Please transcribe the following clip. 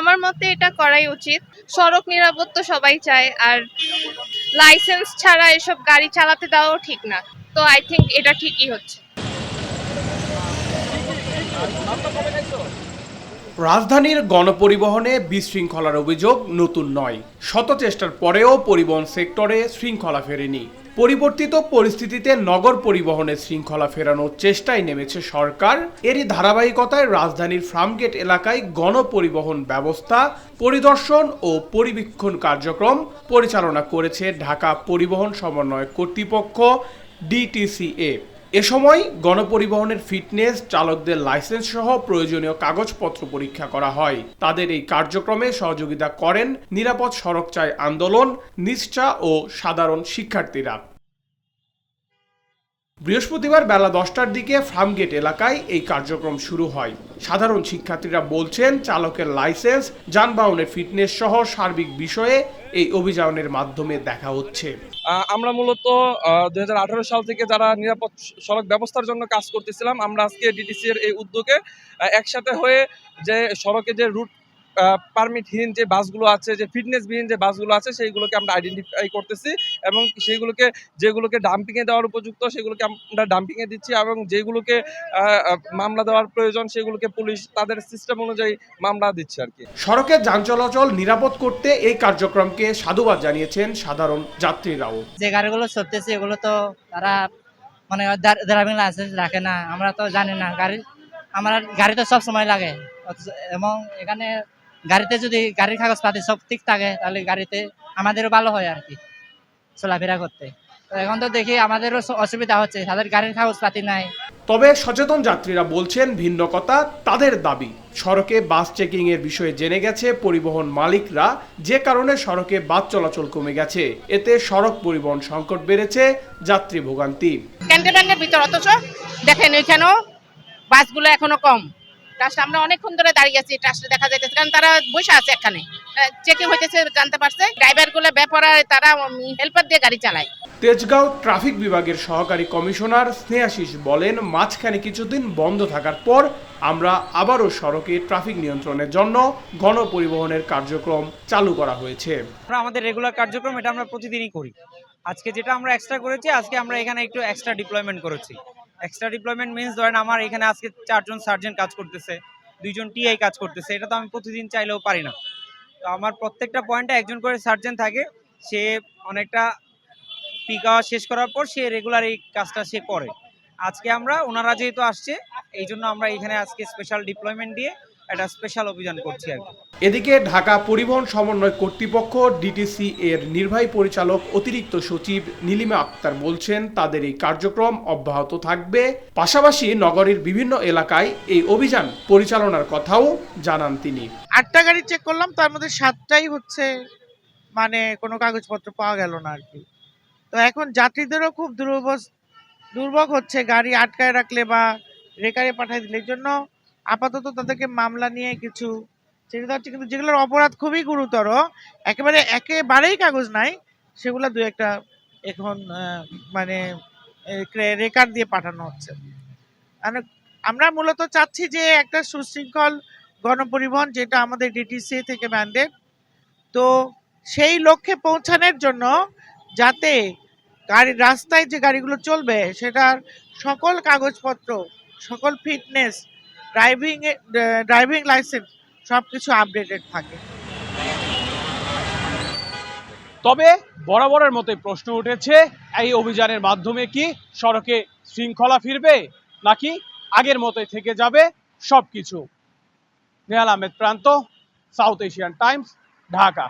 আমার মতে এটা করাই উচিত। সড়ক নিরাপত্তা সবাই চায়, আর লাইসেন্স ছাড়া এসব গাড়ি চালাতে দেওয়াও ঠিক না। তো আই থিঙ্ক এটা ঠিকই হচ্ছে। রাজধানীর গণপরিবহনে বিশৃঙ্খলার অভিযোগ নতুন নয়। শত চেষ্টার পরেও পরিবহন সেক্টরে শৃঙ্খলা ফেরেনি। পরিবর্তিত পরিস্থিতিতে নগর পরিবহনের শৃঙ্খলা ফেরানোর চেষ্টায় নেমেছে সরকার। এরই ধারাবাহিকতায় রাজধানীর ফার্মগেট এলাকায় গণপরিবহন ব্যবস্থা, পরিদর্শন ও পরিবীক্ষণ কার্যক্রম পরিচালনা করেছে ঢাকা পরিবহন সমন্বয় কর্তৃপক্ষ, ডিটিসিএ। এ সময় গণপরিবহনের ফিটনেস, চালকদের লাইসেন্স সহ প্রয়োজনীয় কাগজপত্র পরীক্ষা করা হয়। তাদের এই কার্যক্রমে সহযোগিতা করেন নিরাপদ সড়ক চাই আন্দোলন, নিষ্ঠা ও সাধারণ শিক্ষার্থীরা। বৃহস্পতিবার বেলা দশটার দিকে ফার্মগেট এলাকায় এই কার্যক্রম শুরু হয়। সাধারণ শিক্ষার্থীরা বলছেন, চালকের লাইসেন্স, যানবাহনের ফিটনেস সহ সার্বিক বিষয়ে এই অভিযানের মাধ্যমে দেখা হচ্ছে। আমরা মূলত দুই হাজার আঠারো সাল থেকে যারা নিরাপদ সড়ক ব্যবস্থার জন্য কাজ করতেছিলাম, আমরা আজকে ডিটিসি এর এই উদ্যোগে একসাথে হয়ে যে সড়কে যে রুট পারমিটহীন যে বাসগুলো আছে যে ফিটনেসবিহীন যে বাসগুলো আছে সেইগুলোকে আমরা আইডেন্টিফাই করতেছি এবং সেইগুলোকে যেগুলোকে ডাম্পিংয়ে দেওয়ার উপযুক্ত সেগুলোকে আমরা ডাম্পিংয়ে দিচ্ছি এবং যেগুলোকে মামলা দেওয়ার প্রয়োজন সেগুলোকে পুলিশ তাদের সিস্টেম অনুযায়ী মামলা দিচ্ছে আর কি। সড়কে যান চলাচল নিরাপদ করতে এই কার্যক্রমকে সাধুবাদ জানিয়েছেন সাধারণ যাত্রীরাও। যে গাড়িগুলো চলতেছে এগুলো তো তারা মানে ড্রাইভিং লাইসেন্স রাখে না আমরা তো জানি না গাড়ি আমার গাড়ি তো সব সময় লাগে এবং এখানে গাড়িতে যদি গাড়ির কাগজপাতি সব ঠিক থাকে তাহলে গাড়িতে আমাদেরও ভালো হয় আর কি চলাফেরা করতে। তো এখন তো দেখি আমাদেরও অসুবিধা হচ্ছে তাদের গাড়ির কাগজপাতি নাই। তবে সচেতন যাত্রীরা বলছেন ভিন্ন কথা তাদের দাবি। সড়কে বাস চেকিং এর বিষয়ে জেনে গেছে পরিবহন মালিকরা যে কারণে সড়কে বাস চলাচল কমে গেছে। এতে সড়ক পরিবহন সংকট বেড়েছে যাত্রী ভোগান্তি। ক্যান্টনমেন্টের ভিতর অথচ। দেখেন ওইখানেও বাসগুলো এখনও কম। ট্রাস্ট আমরা অনেকক্ষণ ধরে দাঁড়িয়ে আছি ট্রাস্টে দেখা যাইতেছে কারণ তারা বসে আছে এখানে। চেকিং হইতেছে জানতে পারছে। ড্রাইভারগুলো ব্যাপারে তারা হেল্পার দিয়ে গাড়ি চালায়। তেজগাঁও ট্রাফিক বিভাগের সহকারী কমিশনার স্নেহাশিস বলেন মাঝখানে কিছুদিন বন্ধ থাকার পর আমরা আবারও সড়কে ট্রাফিক নিয়ন্ত্রণের জন্য গণপরিবহনের কার্যক্রম চালু করা হয়েছে। আমরা আমাদের রেগুলার কার্যক্রম এটা আমরা প্রতিদিনই করি। আজকে যেটা আমরা এক্সট্রা করেছি আজকে আমরা এখানে একটু এক্সট্রা ডিপ্লয়মেন্ট করেছি। এক্সট্রা ডিপ্লয়মেন্ট মিনস ধরেন আমার এখানে আজকে চারজন সার্জেন্ট কাজ করতেছে, দুইজন টিআই কাজ করতেছে, এটা তো আমি প্রতিদিন চাইলেও পারি না। তো আমার প্রত্যেকটা পয়েন্টে একজন করে সার্জেন্ট থাকে, সে অনেকটা আওয়ার শেষ করার পর সে রেগুলার এই কাজটা সে করে। আজকে আমরা, ওনারা যেহেতু আসছে এই জন্য আমরা এখানে আজকে স্পেশাল ডিপ্লয়মেন্ট দিয়ে একটা স্পেশাল অভিযান করছি আর এদিকে ঢাকা পরিবহন সমন্বয় কর্তৃপক্ষ ডিটিসি এর নির্বাহী পরিচালক অতিরিক্ত সচিব নীলিমা আক্তার বলছেন তাদের এই কার্যক্রম অব্যাহত থাকবে। পাশাপাশি নগরীর বিভিন্ন এলাকায় এই অভিযান পরিচালনার কথাও জানান তিনি। আটটা গাড়ি চেক করলাম তার মধ্যে সাতটাই হচ্ছে মানে কোনো কাগজপত্র পাওয়া গেল না আর কি। তো এখন যাত্রীদেরও খুব দুর্বস দুর্ভোগ হচ্ছে গাড়ি আটকায় রাখলে বা রেকারে পাঠাই দিলে। জন্য আপাতত তাদেরকে মামলা নিয়ে কিছু চেষ্টা হচ্ছে কিন্তু যেগুলোর অপরাধ খুবই গুরুতর, একেবারে একেবারেই কাগজ নাই, সেগুলো দু একটা এখন মানে রেকার দিয়ে পাঠানো হচ্ছে। আর আমরা মূলত চাচ্ছি যে একটা সুশৃঙ্খল গণপরিবহন যেটা আমাদের ডিটিসি থেকে ম্যান্ডেট তো সেই লক্ষ্যে পৌঁছানোর জন্য যাতে গাড়ি, রাস্তায় যে গাড়িগুলো চলবে, সেটার সকল কাগজপত্র, সকল ফিটনেস ড্রাইভিং ড্রাইভিং লাইসেন্স সব কিছু আপডেটেড থাকে। তবে বরাবরের মতোই প্রশ্ন উঠেছে, এই অভিযানের মাধ্যমে কি সড়কে শৃঙ্খলা ফিরবে, নাকি আগের মতোই থেকে যাবে সবকিছু? নেহাল আহমেদ প্রান্ত সাউথ এশিয়ান টাইমস ঢাকা।